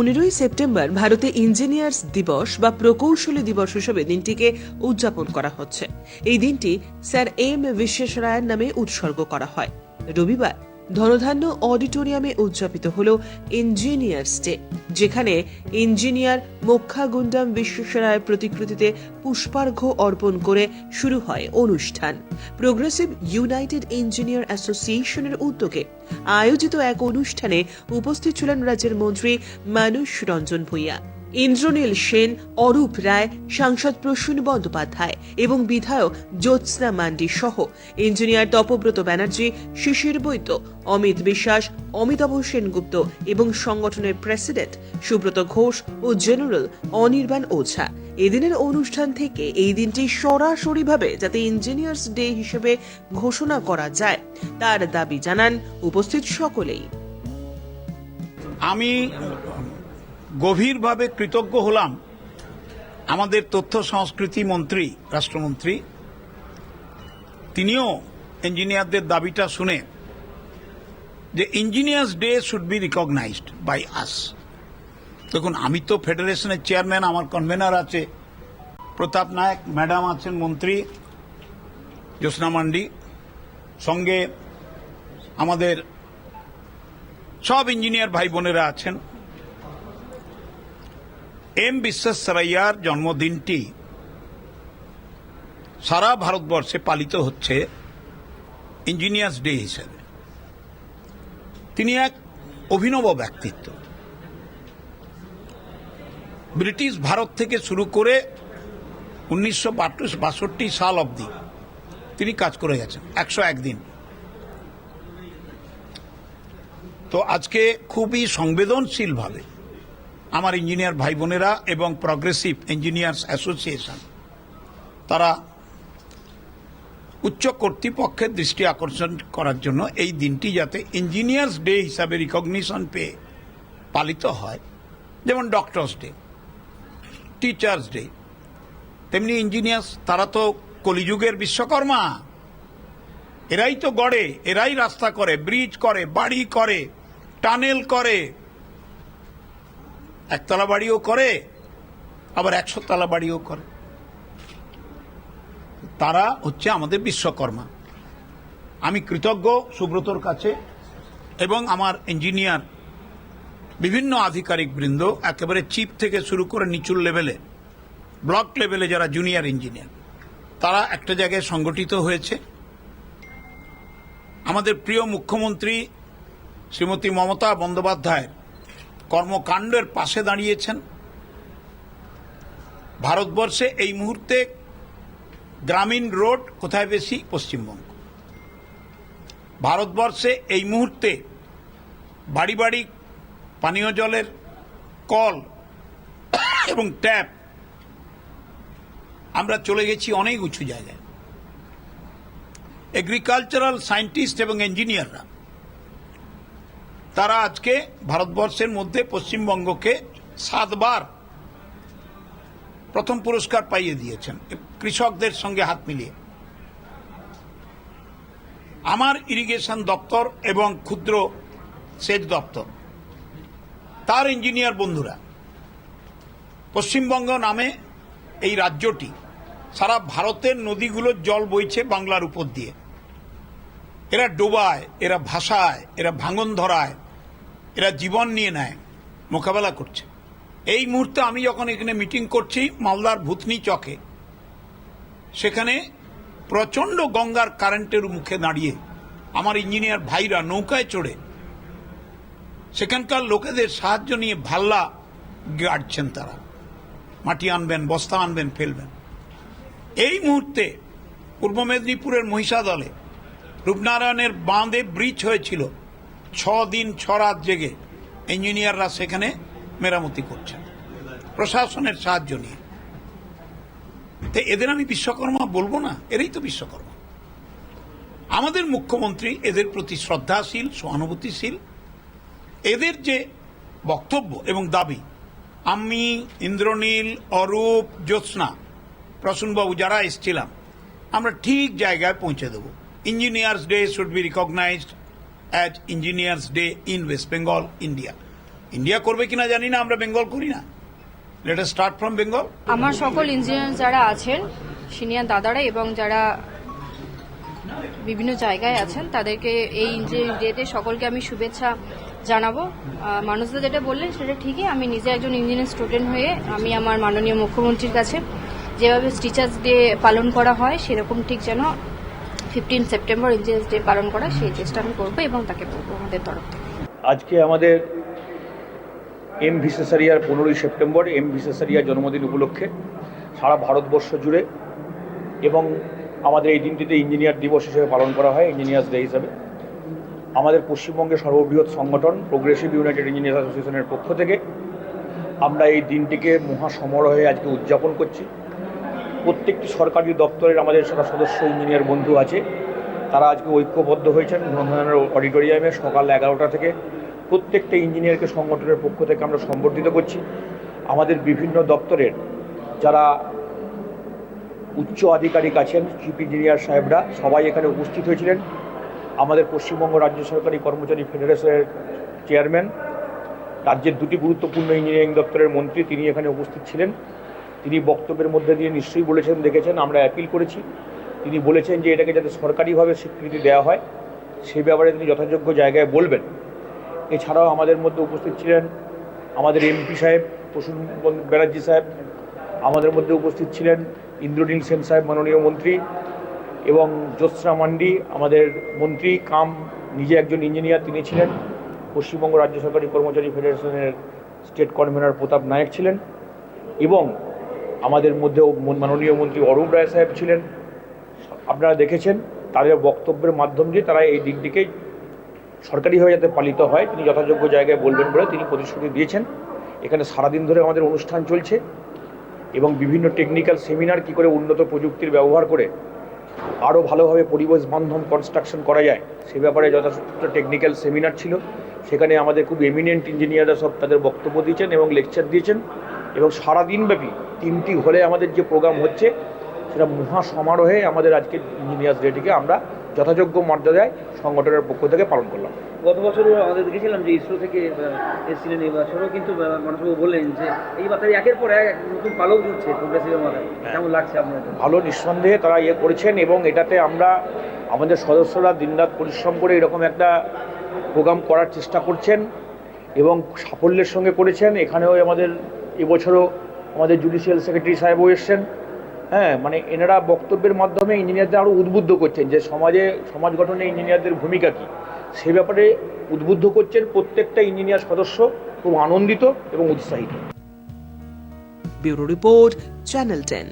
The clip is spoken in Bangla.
পনেরোই সেপ্টেম্বর ভারতে ইঞ্জিনিয়ার্স দিবস বা প্রকৌশলী দিবস হিসেবে দিনটিকে উদযাপন করা হচ্ছে। এই দিনটি স্যার এম বিশ্বেশ্বরায়ের নামে উৎসর্গ করা হয়। রবিবার ধনধান্য অডিটোরিয়ামে উদযাপিত হল ইঞ্জিনিয়ার্স ডে, যেখানে ইঞ্জিনিয়ার মোক্ষাগুন্ডাম বিশ্বেশ্বরায়ের প্রতিকৃতিতে পুষ্পার্ঘ্য অর্পণ করে শুরু হয় অনুষ্ঠান। প্রোগ্রেসিভ ইউনাইটেড ইঞ্জিনিয়ার অ্যাসোসিয়েশনের উদ্যোগে আয়োজিত এক অনুষ্ঠানে উপস্থিত ছিলেন রাজ্যের মন্ত্রী মানুষ রঞ্জন ভূঁইয়া। ইন্দ্রনীল সেন, অরূপ রায়, সাংসদ প্রসূন বন্দ্যোপাধ্যায় এবং বিধায়ক জ্যোৎস্না মান্ডি সহ ইঞ্জিনিয়ার তপব্রত ব্যানার্জি, শিশির বৈদ্য, অমিত বিশ্বাস, অমিতাভ সেনগুপ্ত এবং সংগঠনের প্রেসিডেন্ট সুব্রত ঘোষ ও জেনারেল অনির্বাণ ওঝা। এদিনের অনুষ্ঠান থেকে এই দিনটি সরাসরিভাবে যাতে ইঞ্জিনিয়ার্স ডে হিসেবে ঘোষণা করা যায়, তার দাবি জানান উপস্থিত সকলেই। আমি গভীরভাবে কৃতজ্ঞ হলাম আমাদের তথ্য সংস্কৃতি মন্ত্রী, রাষ্ট্রমন্ত্রী। তিনিও ইঞ্জিনিয়ারদের দাবিটা শুনে যে engineers day should be recognized by us. দেখুন, আমি তো ফেডারেশনের চেয়ারম্যান, আমার কনভেনার আছে, প্রতাপ নায়ক, ম্যাডাম আছেন মন্ত্রী, জ্যোৎস্না মান্ডি, সঙ্গে আমাদের সব ইঞ্জিনিয়ার ভাই বোনেরা আছেন। এম বিশ্বেশ্বরাইয়ার জন্মদিনটি সারা ভারতবর্ষে পালিত হচ্ছে ইঞ্জিনিয়ার্স ডে হিসেবে। তিনি এক অভিনব ব্যক্তিত্ব। ব্রিটিশ ভারত থেকে শুরু করে উনিশশো বাষট্টি সাল অবধি তিনি কাজ করে গেছেন, একশো একদিন। তো আজকে খুবই সংবেদনশীলভাবে আমার ইঞ্জিনিয়ার ভাই বোনেরা এবং প্রগ্রেসিভ ইঞ্জিনিয়ার্স অ্যাসোসিয়েশন তারা উচ্চ কর্তৃপক্ষের দৃষ্টি আকর্ষণ করার জন্য এই দিনটি যাতে ইঞ্জিনিয়ার্স ডে হিসাবে রিকগনিশন পেয়ে পালিত হয়। যেমন ডক্টরস ডে টিচার্স ডে তেমনি ইঞ্জিনিয়ার্স তারা তো কলিযুগের বিশ্বকর্মা। এরাই তো গড়ে, এরাই রাস্তা করে ব্রিজ করে, বাড়ি করে টানেল করে একতলা বাড়িও করে, আবার একশো তলা বাড়িও করে। তারা হচ্ছে আমাদের বিশ্বকর্মা। আমি কৃতজ্ঞ সুব্রতর কাছে এবং আমার ইঞ্জিনিয়ার, বিভিন্ন আধিকারিক বৃন্দ, একেবারে চিপ থেকে শুরু করে নিচুর লেভেলে, ব্লক লেভেলে যারা জুনিয়র ইঞ্জিনিয়ার, তারা একটা জায়গায় সংগঠিত হয়েছে। আমাদের প্রিয় মুখ্যমন্ত্রী শ্রীমতী মমতা বন্দ্যোপাধ্যায়ের কর্মকাণ্ডের পাশে দাঁড়িয়েছেন। ভারতবর্ষে এই মুহূর্তে গ্রামীণ রোড কোথায় বেশি? পশ্চিমবঙ্গ। ভারতবর্ষে এই মুহূর্তে বাড়ি বাড়ি পানীয় জলের কল এবং ট্যাপ আমরা চলে গেছি অনেক উঁচু জায়গায়। এগ্রিকালচারাল সায়েন্টিস্ট এবং ইঞ্জিনিয়াররা তারা আজকে ভারতবর্ষের মধ্যে পশ্চিমবঙ্গকে সাতবার প্রথম পুরস্কার পাইয়ে দিয়েছেন, কৃষকদের সঙ্গে হাত মিলিয়ে। আমার ইরিগেশন দপ্তর এবং ক্ষুদ্র সেচ দপ্তর, তার ইঞ্জিনিয়ার বন্ধুরা, পশ্চিমবঙ্গ নামে এই রাজ্যটি সারা ভারতের নদীগুলোর জল বইছে বাংলার উপর দিয়ে। এরা ডোবায়, এরা ভাসায়, এরা ভাঙন ধরায়, এরা জীবন নিয়ে নেয়, মোকাবেলা করছে। এই মুহূর্তে আমি যখন এখানে মিটিং করছি মালদার ভূতনি চকে, সেখানে প্রচণ্ড গঙ্গার কারেন্টের মুখে দাঁড়িয়ে আমার ইঞ্জিনিয়ার ভাইরা নৌকায় চড়ে সেখানকার লোকেদের সাহায্য নিয়ে ভাল্লা গাড়ছেন তারা। মাটি আনবেন, বস্তা আনবেন, ফেলবেন। এই মুহূর্তে পূর্ব মেদিনীপুরের মহিষাদলে রূপনারায়ণের বাঁধে ব্রিজ হয়েছিল। ছ দিন ছ রাত জেগে ইঞ্জিনিয়াররা সেখানে মেরামতি করছেন। প্রশাসনের সাহায্য নিয়ে। তো এদের আমি বিশ্বকর্মা বলব না, এরাই তো বিশ্বকর্মা। আমাদের মুখ্যমন্ত্রী এদের প্রতি শ্রদ্ধাশীল, সহানুভূতিশীল। এদের যে বক্তব্য এবং দাবি, আমি, ইন্দ্রনীল, অরূপ, জ্যোৎস্না, প্রসূনবাবু যারা এসছিলাম, আমরা ঠিক জায়গায় পৌঁছে দেব। Engineers day should be recognized as engineers day in West Bengal India India করবে কিনা জানি না আমরা বেঙ্গল করি না। লেট স্টার্ট ফ্রম বেঙ্গল আমার সকল ইঞ্জিনিয়ার যারা আছেন সিনিয়র দাদারা এবং যারা বিভিন্ন জায়গায় আছেন তাদেরকে এই ইঞ্জিনিয়ারিং ডেতে সকলকে আমি শুভেচ্ছা জানাব। আহ, মানুষদা যেটা বললেন সেটা ঠিকই। আমি নিজে একজন ইঞ্জিনিয়ার স্টুডেন্ট হয়ে আমি আমার মাননীয় মুখ্যমন্ত্রীর কাছে যেভাবে টিচার্স ডে পালন করা হয় সেরকম ঠিক যেন ফিফটিন সেপ্টেম্বর ইঞ্জিনিয়ার্স ডে পালন করা সেই চেষ্টা আমি করব এবং তাকে বলব আমাদের তরফ থেকে। আজকে আমাদের এম ভিসেসারিয়ার পনেরোই সেপ্টেম্বর, এম ভিসেসারিয়ার জন্মদিন উপলক্ষে সারা ভারতবর্ষ জুড়ে এবং আমাদের এই দিনটিতে ইঞ্জিনিয়ার দিবস হিসেবে পালন করা হয়, ইঞ্জিনিয়ার্স ডে হিসাবে। আমাদের পশ্চিমবঙ্গের সর্ববৃহৎ সংগঠন প্রোগ্রেসিভ ইউনাইটেড ইঞ্জিনিয়ার্স অ্যাসোসিয়েশনের পক্ষ থেকে আমরা এই দিনটিকে মহা সমারোহে আজকে উদযাপন করছি। প্রত্যেকটি সরকারি দপ্তরের আমাদের সারা সদস্য ইঞ্জিনিয়ার বন্ধু আছে। তারা আজকে ঐক্যবদ্ধ হয়েছেন নন্দনের অডিটোরিয়ামে সকাল এগারোটা থেকে। প্রত্যেকটা ইঞ্জিনিয়ারকে সংগঠনের পক্ষ থেকে আমরা সম্বর্ধিত করছি। আমাদের বিভিন্ন দপ্তরের যারা উচ্চ আধিকারিক আছেন, চিফ ইঞ্জিনিয়ার সাহেবরা, সবাই এখানে উপস্থিত হয়েছিলেন। আমাদের পশ্চিমবঙ্গ রাজ্য সরকারি কর্মচারী ফেডারেশনের চেয়ারম্যান, রাজ্যের দুটি গুরুত্বপূর্ণ ইঞ্জিনিয়ারিং দপ্তরের মন্ত্রী, তিনি এখানে উপস্থিত ছিলেন। তিনি বক্তব্যের মধ্যে দিয়ে নিশ্চয়ই বলেছেন, দেখেছেন, আমরা অ্যাপিল করেছি। তিনি বলেছেন যে এটাকে যাতে সরকারিভাবে স্বীকৃতি দেওয়া হয়, সে ব্যাপারে তিনি যথাযোগ্য জায়গায় বলবেন। এছাড়াও আমাদের মধ্যে উপস্থিত ছিলেন আমাদের এমপি সাহেব, প্রসূন ব্যানার্জি সাহেব, আমাদের মধ্যে উপস্থিত ছিলেন ইন্দ্রনীল সেন সাহেব, মাননীয় মন্ত্রী, এবং জ্যোৎস্না মান্ডি, আমাদের মন্ত্রী কাম, নিজে একজন ইঞ্জিনিয়ার তিনি ছিলেন। পশ্চিমবঙ্গ রাজ্য সরকারি কর্মচারী ফেডারেশনের স্টেট কনভেনার প্রতাপ নায়ক ছিলেন। এবং আমাদের মধ্যেও মাননীয় মন্ত্রী অরূপ রায় সাহেব ছিলেন। আপনারা দেখেছেন, তাদের বক্তব্যের মাধ্যম দিয়ে তারা এই দিকটিকে সরকারিভাবে যাতে পালিত হয়, তিনি যথাযোগ্য জায়গায় বলবেন বলে তিনি প্রতিশ্রুতি দিয়েছেন। এখানে সারাদিন ধরে আমাদের অনুষ্ঠান চলছে এবং বিভিন্ন টেকনিক্যাল সেমিনার কি করে উন্নত প্রযুক্তির ব্যবহার করে আরও ভালোভাবে পরিবেশ বান্ধব কনস্ট্রাকশন করা যায়, সে ব্যাপারে যথেষ্ট টেকনিক্যাল সেমিনার ছিল। সেখানে আমাদের খুব এমিনেন্ট ইঞ্জিনিয়াররা সব তাদের বক্তব্য দিয়েছেন এবং লেকচার দিয়েছেন। এবং সারাদিনব্যাপী তিনটি হলে আমাদের যে প্রোগ্রাম হচ্ছে সেটা মহা সমারোহে আমাদের আজকে ইঞ্জিনিয়ার্স ডেটিকে আমরা যথাযোগ্য মর্যাদায় সংগঠনের পক্ষ থেকে পালন করলাম। গত বছরও আমাদের দেখেছিলাম যে ইসরো থেকে এসেছিলেন এই বছরও কিন্তু মানুষবাবু বললেন যে এই মাথায় একের পর এক নতুন পালক জুটছে প্রোগ্রেসিভের মাথায় কেমন লাগছে আপনার ভালো নিঃসন্দেহে তারা ইয়ে করেছেন এবং এটাতে আমরা আমাদের সদস্যরা দিনরাত পরিশ্রম করে এরকম একটা প্রোগ্রাম করার চেষ্টা করছেন এবং সাফল্যের সঙ্গে করেছেন। এখানেও আমাদের এবছরও আমাদের জুডিশিয়াল সেক্রেটারি সাহেবও এসছেন। হ্যাঁ মানে এনারা বক্তব্যের মাধ্যমে ইঞ্জিনিয়ারদের আরও উদ্বুদ্ধ করছেন যে সমাজে, সমাজ গঠনে ইঞ্জিনিয়ারদের ভূমিকা কী। সে ব্যাপারে উদ্বুদ্ধ করছেন প্রত্যেকটা ইঞ্জিনিয়ার সদস্য, খুব আনন্দিত এবং উৎসাহিত। Bureau report, channel ten.